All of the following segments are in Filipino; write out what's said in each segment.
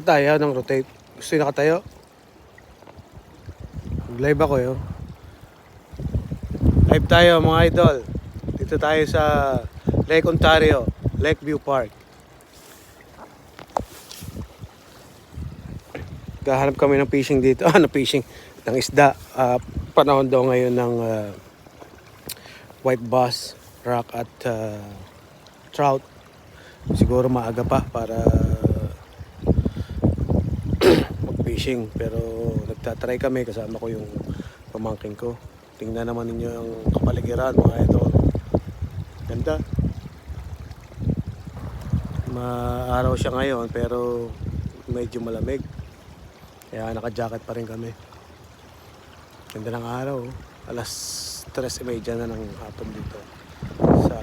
Ba't tayo ng rotate? Gusto yung nakatayo? Live ako yun. Live tayo mga idol. Dito tayo sa Lake Ontario, Lakeview Park. Gahanap kami ng fishing dito. Ah, ng fishing. Ng isda. Ah, panahon daw ngayon ng ah, white bass, rock at ah, trout. Siguro maaga pa para mag-fishing. Pero nagtatry kami kasama ko yung pamangking ko. Tingnan naman ninyo yung kapaligiran mga idol. Ganda. Maaraw siya ngayon pero medyo malamig. Kaya naka-jacket pa rin kami. Ganda ng araw. oh. Alas 3.30 na ng hapon dito sa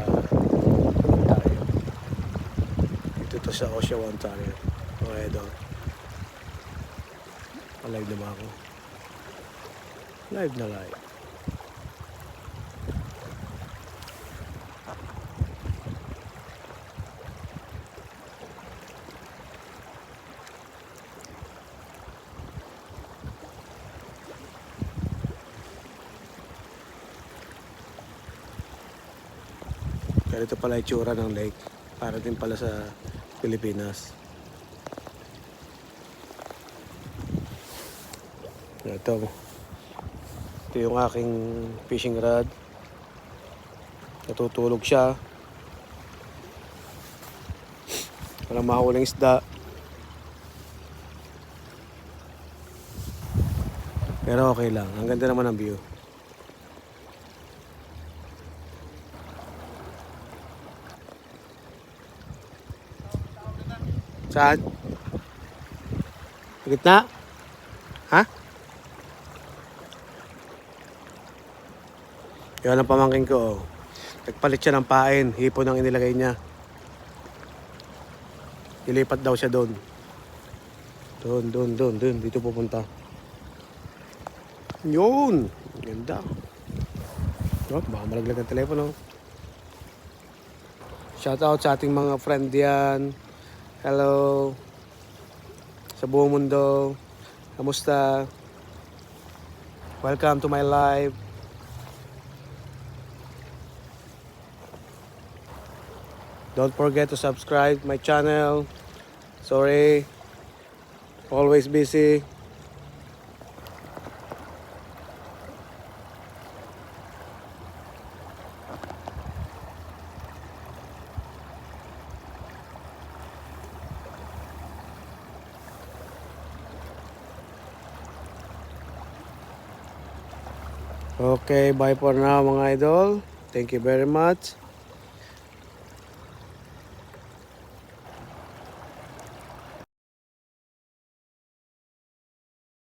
Ontario. Dito to sa Oshawa, Ontario. Mga idol. Live naman ako. Live na live. Ganito pala itsura ng lake. Para din pala sa Pilipinas. Ito. Ito yung aking fishing rod. Natutulog siya. Walang mahuling isda. Pero okay lang. Ang ganda naman ng view. Saan? Sa gitna? Ha? Yan ang pamangkin ko. Oh. Nagpalit siya ng pain. Hipon ang inilagay niya. Ilipat daw siya doon. Doon, doon, doon, doon. Dito pupunta. Yun! Ganda. Oh, baka malaglag ang telepono. Shout out sa ating mga friend yan. Hello. Sa buong mundo. Kamusta? Welcome to my live. Don't forget to subscribe my channel. Sorry. Always busy. Okay, bye for now mga idol. Thank you very much.